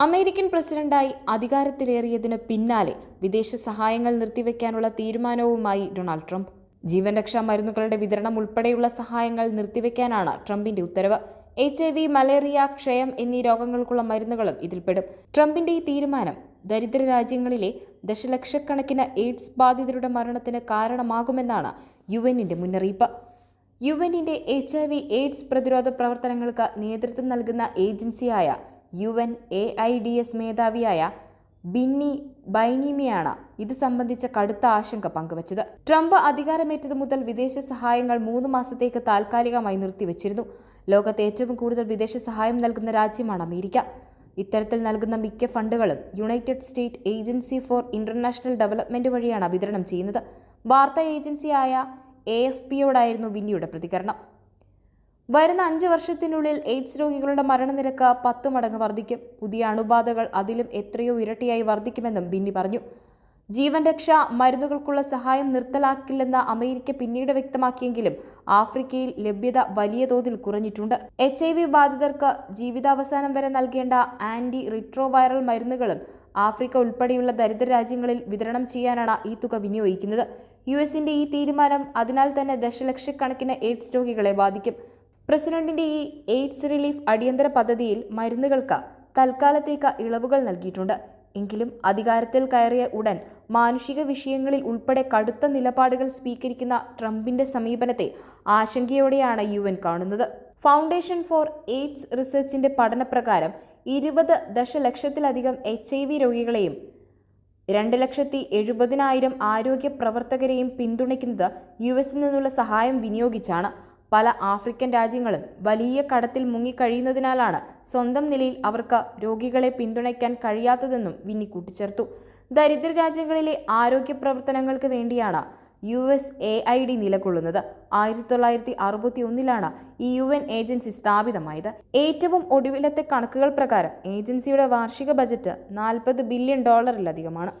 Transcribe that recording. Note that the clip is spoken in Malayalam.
അമേരിക്കൻ പ്രസിഡന്റായി അധികാരത്തിലേറിയതിന് പിന്നാലെ വിദേശ സഹായങ്ങൾ നിർത്തിവെക്കാനുള്ള തീരുമാനവുമായി ഡൊണാൾഡ് ട്രംപ്. ജീവൻ രക്ഷാ മരുന്നുകളുടെ വിതരണം ഉൾപ്പെടെയുള്ള സഹായങ്ങൾ നിർത്തിവെക്കാനാണ് ട്രംപിന്റെ ഉത്തരവ്. എച്ച് ഐ വി മലേറിയ ക്ഷയം എന്നീ രോഗങ്ങൾക്കുള്ള മരുന്നുകളും ഇതിൽപ്പെടും. ട്രംപിന്റെ ഈ തീരുമാനം ദരിദ്ര രാജ്യങ്ങളിലെ ദശലക്ഷക്കണക്കിന് എയ്ഡ്സ് ബാധിതരുടെ മരണത്തിന് കാരണമാകുമെന്നാണ് യു എന്നിന്റെ മുന്നറിയിപ്പ്. യു എന്നിന്റെ എച്ച് ഐ വി എയ്ഡ്സ് പ്രതിരോധ പ്രവർത്തനങ്ങൾക്ക് നേതൃത്വം നൽകുന്ന ഏജൻസിയായ U N A I D S മേധാവിയായ Winnie ബൈനിമിയാണ് ഇത് സംബന്ധിച്ച കടുത്ത ആശങ്ക പങ്കുവച്ചത്. ട്രംപ് അധികാരമേറ്റത് മുതൽ വിദേശ സഹായങ്ങൾ മൂന്ന് മാസത്തേക്ക് താൽക്കാലികമായി നിർത്തിവച്ചിരുന്നു. ലോകത്ത് ഏറ്റവും കൂടുതൽ വിദേശ സഹായം നൽകുന്ന രാജ്യമാണ് അമേരിക്ക. ഇത്തരത്തിൽ നൽകുന്ന മിക്ക ഫണ്ടുകളും united state agency for international development വഴിയാണ് വിതരണം ചെയ്യുന്നത്. വാർത്താ ഏജൻസിയായ എ എഫ് പിയോടായിരുന്നു ബിന്നിയുടെ പ്രതികരണം. വരുന്ന അഞ്ച് വർഷത്തിനുള്ളിൽ എയ്ഡ്സ് രോഗികളുടെ മരണനിരക്ക് പത്ത് മടങ്ങ് വർദ്ധിക്കും. പുതിയ അണുബാധകൾ അതിലും എത്രയോ ഇരട്ടിയായി വർദ്ധിക്കുമെന്നും ബിന്നി പറഞ്ഞു. ജീവൻ രക്ഷ മരുന്നുകൾക്കുള്ള സഹായം നിർത്തലാക്കില്ലെന്ന് അമേരിക്ക പിന്നീട് വ്യക്തമാക്കിയെങ്കിലും ആഫ്രിക്കയിൽ ലഭ്യത വലിയ തോതിൽ കുറഞ്ഞിട്ടുണ്ട്. എച്ച് ഐ വി ബാധിതർക്ക് ജീവിതാവസാനം വരെ നൽകേണ്ട ആന്റി റിട്രോവൈറൽ മരുന്നുകളും ആഫ്രിക്ക ഉൾപ്പെടെയുള്ള ദരിദ്ര രാജ്യങ്ങളിൽ വിതരണം ചെയ്യാനാണ് ഈ തുക വിനിയോഗിക്കുന്നത്. യു എസിന്റെ ഈ തീരുമാനം അതിനാൽ തന്നെ ദശലക്ഷക്കണക്കിന് എയ്ഡ്സ് രോഗികളെ ബാധിക്കും. പ്രസിഡന്റിന്റെ ഈ എയ്ഡ്സ് റിലീഫ് അടിയന്തര പദ്ധതിയിൽ മരുന്നുകൾക്ക് തൽക്കാലത്തേക്ക് ഇളവുകൾ നൽകിയിട്ടുണ്ട്. എങ്കിലും അധികാരത്തിൽ കയറിയ ഉടൻ മാനുഷിക വിഷയങ്ങളിൽ ഉൾപ്പെടെ കടുത്ത നിലപാടുകൾ സ്വീകരിക്കുന്ന ട്രംപിന്റെ സമീപനത്തെ ആശങ്കയോടെയാണ് യു കാണുന്നത്. ഫൗണ്ടേഷൻ ഫോർ എയ്ഡ്സ് റിസർച്ചിന്റെ പഠനപ്രകാരം ഇരുപത് ദശലക്ഷത്തിലധികം എച്ച് ഐ വി രോഗികളെയും രണ്ട് ലക്ഷത്തി എഴുപതിനായിരം ആരോഗ്യ പ്രവർത്തകരെയും പിന്തുണയ്ക്കുന്നത് യു എസിൽ നിന്നുള്ള സഹായം വിനിയോഗിച്ചാണ്. പല ആഫ്രിക്കൻ രാജ്യങ്ങളും വലിയ കടത്തിൽ മുങ്ങിക്കഴിയുന്നതിനാലാണ് സ്വന്തം നിലയിൽ അവർക്ക് രോഗികളെ പിന്തുണയ്ക്കാൻ കഴിയാത്തതെന്നും വിന്നി കൂട്ടിച്ചേർത്തു. ദരിദ്ര രാജ്യങ്ങളിലെ ആരോഗ്യ പ്രവർത്തനങ്ങൾക്ക് വേണ്ടിയാണ് U S A I D നിലകൊള്ളുന്നത്. ആയിരത്തി തൊള്ളായിരത്തി അറുപത്തി ഒന്നിലാണ് ഈ യു എൻ ഏജൻസി സ്ഥാപിതമായത്. ഏറ്റവും ഒടുവിലത്തെ കണക്കുകൾ പ്രകാരം ഏജൻസിയുടെ വാർഷിക ബജറ്റ് നാൽപ്പത് ബില്യൺ ഡോളറിലധികമാണ്.